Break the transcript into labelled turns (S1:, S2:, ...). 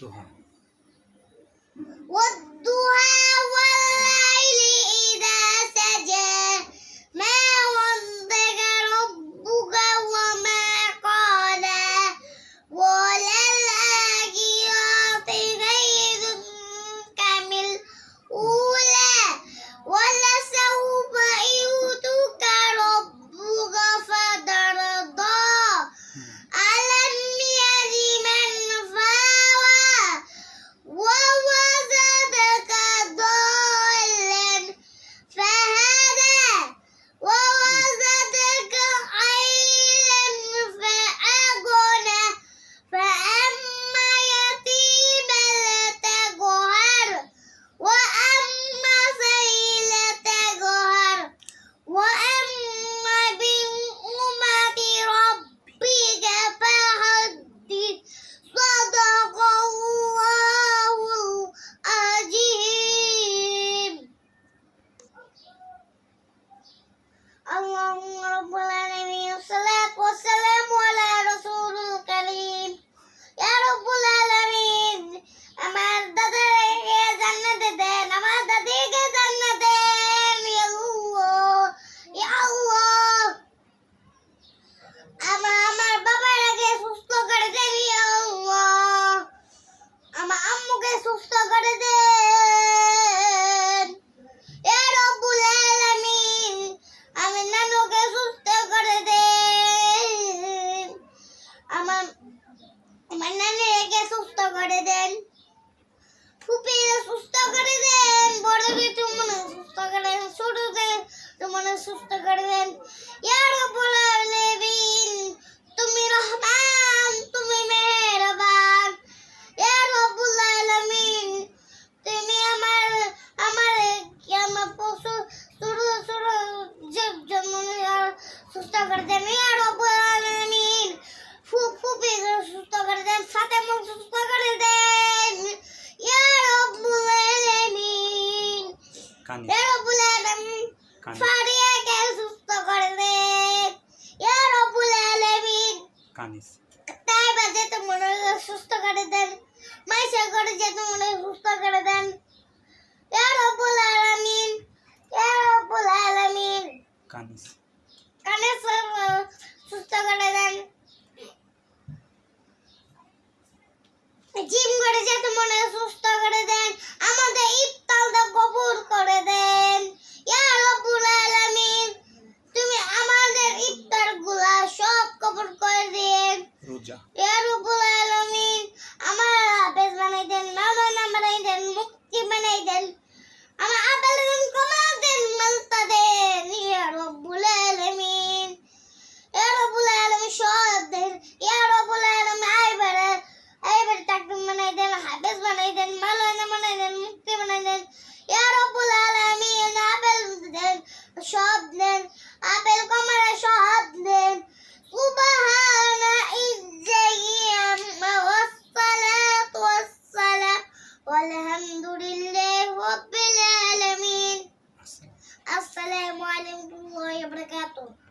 S1: तो दुहा
S2: দেন। ফুপিয়ে সুস্থ করে দেন। বড়দের চুমনে সুস্থ করে দেন। ছোটদের চুমনে সুস্থ করে দেন। ইয়ার বলে তুমি রহমান।
S1: কানে
S2: সুস্থ করে দে।
S1: কানে
S2: তাই বাজে তো সুস্থ করে দেন। মাইসা সুস্থ করে দেন। ইয়া রব্বুল আলামিন ইয়া রব্বুল আলামিন
S1: কানে
S2: কানে সুস্থ করে দেন। জিম করে যে তো মনে সুস্থ করে দেন।
S1: Yeah.
S2: Alhamdulillah Rabbil Alamin Assalamualaikum warahmatullahi wabarakatuh